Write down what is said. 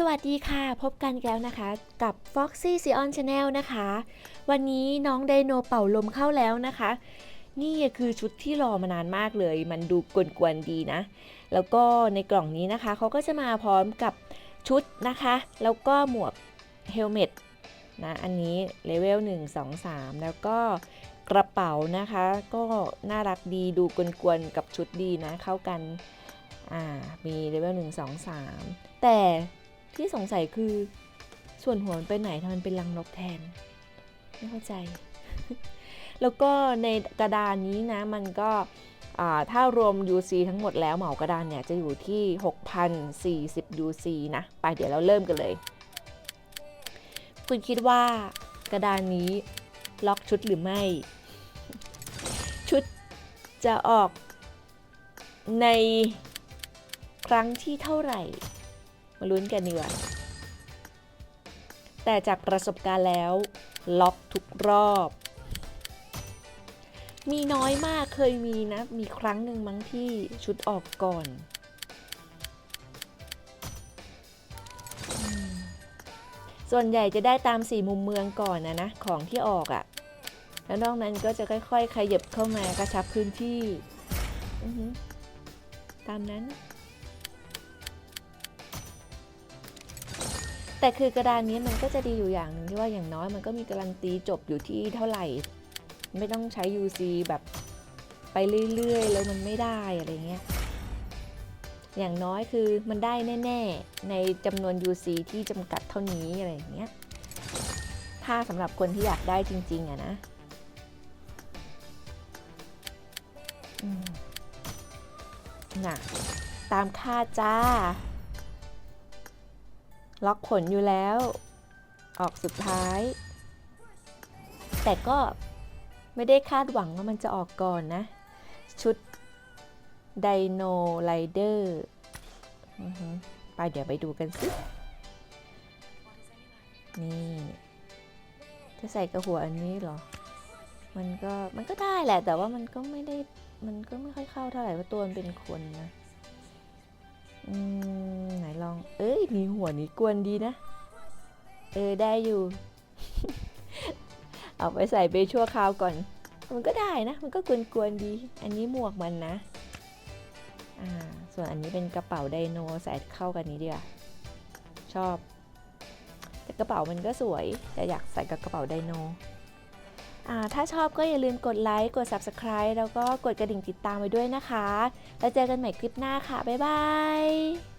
สวัสดีค่ะ พบกันแล้วนะคะกับ Foxy s e o n Channel นะคะ วันนี้น้องไดโนเป่าลมเข้าแล้วนะคะ นี่คือชุดที่รอมานานมากเลย มันดูกวนๆดีนะ แล้วก็ในกล่องนี้นะคะเขาก็จะมาพร้อมกับชุดนะคะ แล้วก็หมวกเฮลเมตนะ อันนี้เลเวล 1 2 3 แล้วก็กระเป๋านะคะ ก็น่ารักดีดูกวนๆกับชุดดีนะ เข้ากัน อ่า มีเลเวล 1 2 3 แต่ ที่สงสัยคือส่วนหัวมันไปไหนทำไมมันเป็นรังนกแทน ไม่เข้าใจ แล้วก็ในกระดานนี้นะมันก็ถ้ารวม UC ทั้งหมดแล้วเหมากระดานเนี่ยจะอยู่ที่ 6,040 UC นะ ไปเดี๋ยวเราเริ่มกันเลย คุณคิดว่ากระดานนี้ล็อกชุดหรือไม่ ชุดจะออกในครั้งที่เท่าไหร่ มาลุ้นกันดีกว่า แต่จากประสบการณ์แล้ว ล็อกทุกรอบ มีน้อยมากเคยมีนะ มีครั้งหนึ่งมั้งที่ชุดออกก่อน ส่วนใหญ่จะได้ตามสี่มุมเมืองก่อนนะนะ ของที่ออกอะ่ะ แล้วนอกนั้นก็จะค่อยๆ ขยับเข้ามากระชับพื้นที่ ตามนั้น แต่คือกระดานนี้มันก็จะดีอยู่อย่างหนึงที่ว่าอย่างน้อยมันก็มีการันตีจบอยู่ที่เท่าไหร่ ไม่ต้องใช้ UC แบบไปเรื่อยๆ แล้วมันไม่ได้อะไรเงี้ยอย่างน้อยคือมันได้แน่ ๆ ในจำนวน UC ที่จำกัดเท่านี้อะไรอย่างเงี้ยถ้าสำหรับคนที่อยากได้จริง ๆอะนะน่ะตามค่าจ้า ล็อกผลอยู่แล้ว ออกสุดท้าย แต่ก็ไม่ได้คาดหวังว่ามันจะออกก่อนนะ ชุดไดโนไ i เดอร์ไปเดี๋ยวไปดูกันสินี่ จะใส่กระหัวอันนี้เหรอ มันก็มันก็ได้แหละ แต่ว่ามันก็ไม่ได้ มันก็ไม่ค่อยเข้าเท่าไหร่เพราตัวมันเป็นคนนะ อืมไหนลอง เอ้ยมีหัวนี้กวนดีนะ เออได้อยู่ เอาไปใส่ไปชั่วคราวก่อน มันก็ได้นะ มันก็กวนๆดี อันนี้หมวกมันนะ อ่า ส่วนอันนี้เป็นกระเป๋าไดโนใส่เข้ากันนี้ดีกว่าชอบ แต่กระเป๋ามันก็สวย แต่อยากใส่กับกระเป๋าไดโนอ่า ถ้าชอบก็อย่าลืมกดไลค์ กด Subscribe แล้วก็กดกระดิ่งติดตามไว้ด้วยนะคะ แล้วเจอกันใหม่คลิปหน้าค่ะ บ๊ายบาย